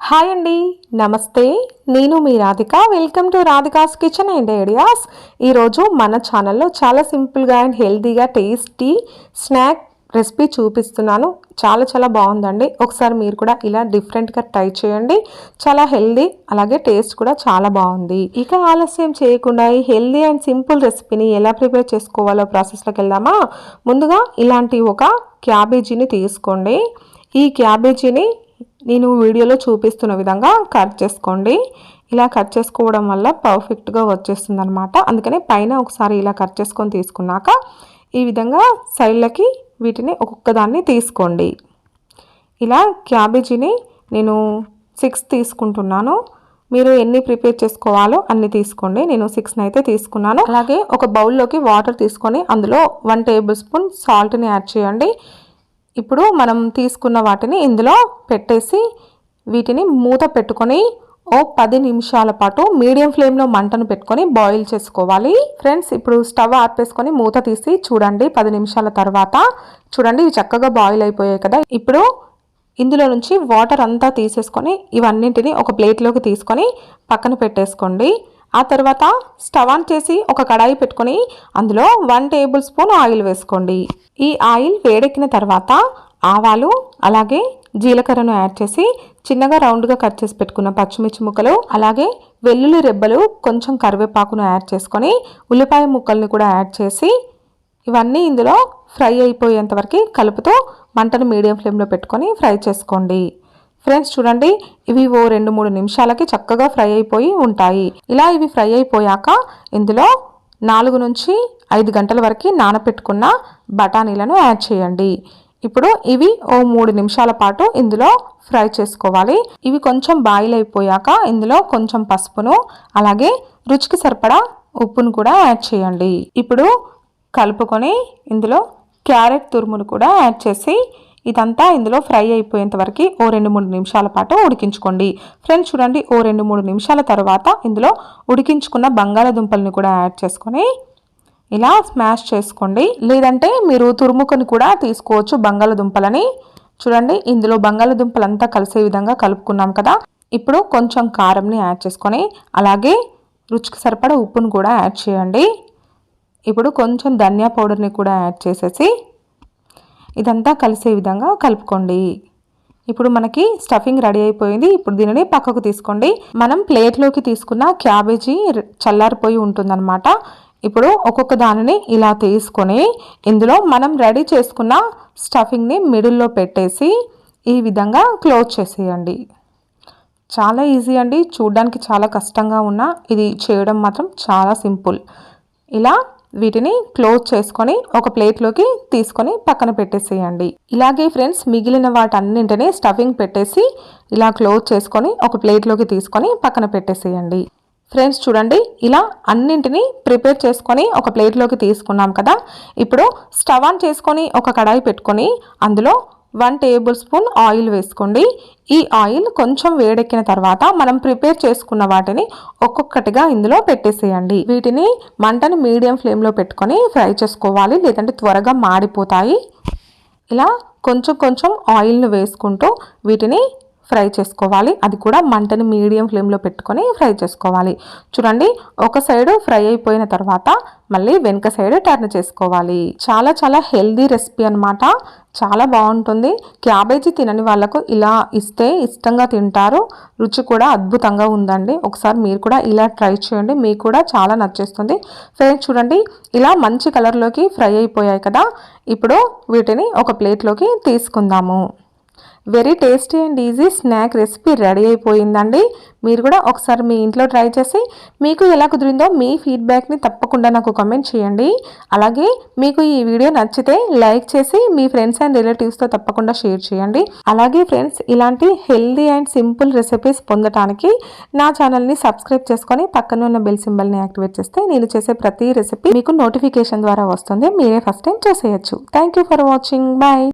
Hi అండి నమస్తే. నేను మీ Radhika. Welcome to Radhika's kitchen and ideas ఈరోజు మన ఛానల్లో చాలా సింపుల్గా అండ్ హెల్తీగా టేస్టీ స్నాక్ రెసిపీ చూపిస్తున్నాను. చాలా చాలా బాగుందండి. ఒకసారి మీరు కూడా ఇలా డిఫరెంట్గా ట్రై చేయండి. చాలా హెల్దీ అలాగే టేస్ట్ కూడా చాలా బాగుంది. ఇక ఆలస్యం చేయకుండా ఈ హెల్దీ అండ్ సింపుల్ రెసిపీని ఎలా ప్రిపేర్ చేసుకోవాలో ప్రాసెస్లోకి వెళ్దామా? ముందుగా ఇలాంటి ఒక క్యాబేజీని తీసుకోండి. ఈ క్యాబేజీని నేను వీడియోలో చూపిస్తున్న విధంగా కట్ చేసుకోండి. ఇలా కట్ చేసుకోవడం వల్ల పర్ఫెక్ట్గా వచ్చేస్తుంది అనమాట అందుకనే పైన ఒకసారి ఇలా కట్ చేసుకొని తీసుకున్నాక ఈ విధంగా సైడ్లకి వీటిని ఒక్కొక్కదాన్ని తీసుకోండి. ఇలా క్యాబేజీని నేను సిక్స్ తీసుకుంటున్నాను. మీరు ఎన్ని ప్రిపేర్ చేసుకోవాలో అన్ని తీసుకోండి. నేను సిక్స్ని అయితే తీసుకున్నాను. అలాగే ఒక బౌల్లోకి వాటర్ తీసుకొని అందులో వన్ టేబుల్ స్పూన్ సాల్ట్ని యాడ్ చేయండి. ఇప్పుడు మనం తీసుకున్న వాటిని ఇందులో పెట్టేసి వీటిని మూత పెట్టుకొని ఓ పది నిమిషాల పాటు మీడియం ఫ్లేమ్లో మంటను పెట్టుకొని బాయిల్ చేసుకోవాలి. ఫ్రెండ్స్ ఇప్పుడు స్టవ్ ఆర్పేసుకొని మూత తీసి చూడండి. పది నిమిషాల తర్వాత చూడండి ఇవి చక్కగా బాయిల్ అయిపోయాయి కదా. ఇప్పుడు ఇందులో నుంచి వాటర్ అంతా తీసేసుకొని ఇవన్నింటిని ఒక ప్లేట్లోకి తీసుకొని పక్కన పెట్టేసుకోండి. ఆ తర్వాత స్టవ్ ఆన్ చేసి ఒక కడాయి పెట్టుకొని అందులో వన్ టేబుల్ స్పూన్ ఆయిల్ వేసుకోండి. ఈ ఆయిల్ వేడెక్కిన తర్వాత ఆవాలు అలాగే జీలకర్రను యాడ్ చేసి చిన్నగా రౌండ్గా కట్ చేసి పెట్టుకున్న పచ్చిమిర్చి ముక్కలు అలాగే వెల్లుల్లి రెబ్బలు కొంచెం కరివేపాకును యాడ్ చేసుకొని ఉల్లిపాయ ముక్కల్ని కూడా యాడ్ చేసి ఇవన్నీ ఇందులో ఫ్రై అయిపోయేంత వరకు కలుపుతూ మంటను మీడియం ఫ్లేమ్లో పెట్టుకొని ఫ్రై చేసుకోండి. ఫ్రెండ్స్ చూడండి ఇవి ఓ రెండు మూడు నిమిషాలకి చక్కగా ఫ్రై అయిపోయి ఉంటాయి. ఇలా ఇవి ఫ్రై అయిపోయాక ఇందులో నాలుగు నుంచి ఐదు గంటల వరకు నానపెట్టుకున్న బఠానీలను యాడ్ చేయండి. ఇప్పుడు ఇవి ఓ మూడు నిమిషాల పాటు ఇందులో ఫ్రై చేసుకోవాలి. ఇవి కొంచెం బాయిల్ అయిపోయాక ఇందులో కొంచెం పసుపును అలాగే రుచికి సరిపడా ఉప్పును కూడా యాడ్ చేయండి. ఇప్పుడు కలుపుకొని ఇందులో క్యారెట్ తురుమును కూడా యాడ్ చేసి ఇదంతా ఇందులో ఫ్రై అయిపోయేంత వరకు ఓ రెండు మూడు నిమిషాల పాటు ఉడికించుకోండి. ఫ్రెండ్స్ చూడండి ఓ రెండు మూడు నిమిషాల తర్వాత ఇందులో ఉడికించుకున్న బంగాళాదుంపల్ని కూడా యాడ్ చేసుకొని ఇలా స్మాష్ చేసుకోండి. లేదంటే మీరు తురుముకొని కూడా తీసుకోవచ్చు బంగాళదుంపలని. చూడండి ఇందులో బంగాళదుంపలంతా కలిసే విధంగా కలుపుకున్నాం కదా. ఇప్పుడు కొంచెం కారంని యాడ్ చేసుకొని అలాగే రుచికి సరిపడ ఉప్పును కూడా యాడ్ చేయండి. ఇప్పుడు కొంచెం ధనియా పౌడర్ని కూడా యాడ్ చేసేసి ఇదంతా కలిసే విధంగా కలుపుకోండి. ఇప్పుడు మనకి స్టఫింగ్ రెడీ అయిపోయింది. ఇప్పుడు దీనిని పక్కకు తీసుకోండి. మనం ప్లేట్లోకి తీసుకున్న క్యాబేజీ చల్లారిపోయి ఉంటుందన్నమాట. ఇప్పుడు ఒక్కొక్క దానిని ఇలా తీసుకొని ఇందులో మనం రెడీ చేసుకున్న స్టఫింగ్ని మిడిల్లో పెట్టేసి ఈ విధంగా క్లోజ్ చేసేయండి. చాలా ఈజీ అండి. చూడడానికి చాలా కష్టంగా ఉన్న ఇది చేయడం మాత్రం చాలా సింపుల్. ఇలా వీటిని క్లోజ్ చేసుకొని ఒక ప్లేట్లోకి తీసుకొని పక్కన పెట్టేసేయండి. ఇలాగే ఫ్రెండ్స్ మిగిలిన వాటన్నింటినీ స్టఫింగ్ పెట్టేసి ఇలా క్లోజ్ చేసుకొని ఒక ప్లేట్లోకి తీసుకొని పక్కన పెట్టేసేయండి. ఫ్రెండ్స్ చూడండి ఇలా అన్నింటినీ ప్రిపేర్ చేసుకొని ఒక ప్లేట్లోకి తీసుకున్నాం కదా. ఇప్పుడు స్టవ్ ఆన్ చేసుకొని ఒక కడాయి పెట్టుకొని అందులో వన్ టేబుల్ స్పూన్ ఆయిల్ వేసుకోండి. ఈ ఆయిల్ కొంచెం వేడెక్కిన తర్వాత మనం ప్రిపేర్ చేసుకున్న వాటిని ఒక్కొక్కటిగా ఇందులో పెట్టేసేయండి. వీటిని మంటని మీడియం ఫ్లేమ్లో పెట్టుకొని ఫ్రై చేసుకోవాలి లేదంటే త్వరగా మాడిపోతాయి. ఇలా కొంచెం కొంచెం ఆయిల్ను వేసుకుంటూ వీటిని ఫ్రై చేసుకోవాలి. అది కూడా మంటని మీడియం ఫ్లేమ్లో పెట్టుకొని ఫ్రై చేసుకోవాలి. చూడండి ఒక సైడ్ ఫ్రై అయిపోయిన తర్వాత మళ్ళీ వెనుక సైడ్ టర్న్ చేసుకోవాలి. చాలా చాలా హెల్దీ రెసిపీ అనమాట చాలా బాగుంటుంది. క్యాబేజీ తినని వాళ్ళకు ఇలా ఇస్తే ఇష్టంగా తింటారు. రుచి కూడా అద్భుతంగా ఉందండి. ఒకసారి మీరు కూడా ఇలా ట్రై చేయండి. మీకు కూడా చాలా నచ్చేస్తుంది. ఫ్రెండ్స్ చూడండి ఇలా మంచి కలర్లోకి ఫ్రై అయిపోయాయి కదా. ఇప్పుడు వీటిని ఒక ప్లేట్లోకి తీసుకుందాము. Very tasty and easy snack recipe ready అయిపోయిందండి. మీరు కూడా ఒకసారి మీ ఇంట్లో ట్రై చేసి మీకు ఎలా కుదిరిందో మీ ఫీడ్బ్యాక్ని తప్పకుండా నాకు కమెంట్ చేయండి. అలాగే మీకు ఈ వీడియో నచ్చితే లైక్ చేసి మీ ఫ్రెండ్స్ అండ్ రిలేటివ్స్తో తప్పకుండా షేర్ చేయండి. అలాగే ఫ్రెండ్స్ ఇలాంటి హెల్దీ అండ్ సింపుల్ రెసిపీస్ పొందడానికి నా ఛానల్ని సబ్స్క్రైబ్ చేసుకొని పక్కన ఉన్న బెల్ సింబల్ని యాక్టివేట్ చేస్తే నేను చేసే ప్రతి రెసిపీ మీకు నోటిఫికేషన్ ద్వారా వస్తుంది. మీరే ఫస్ట్ టైం చేసేయచ్చు. Thank for watching. బాయ్.